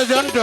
পর্যন্ত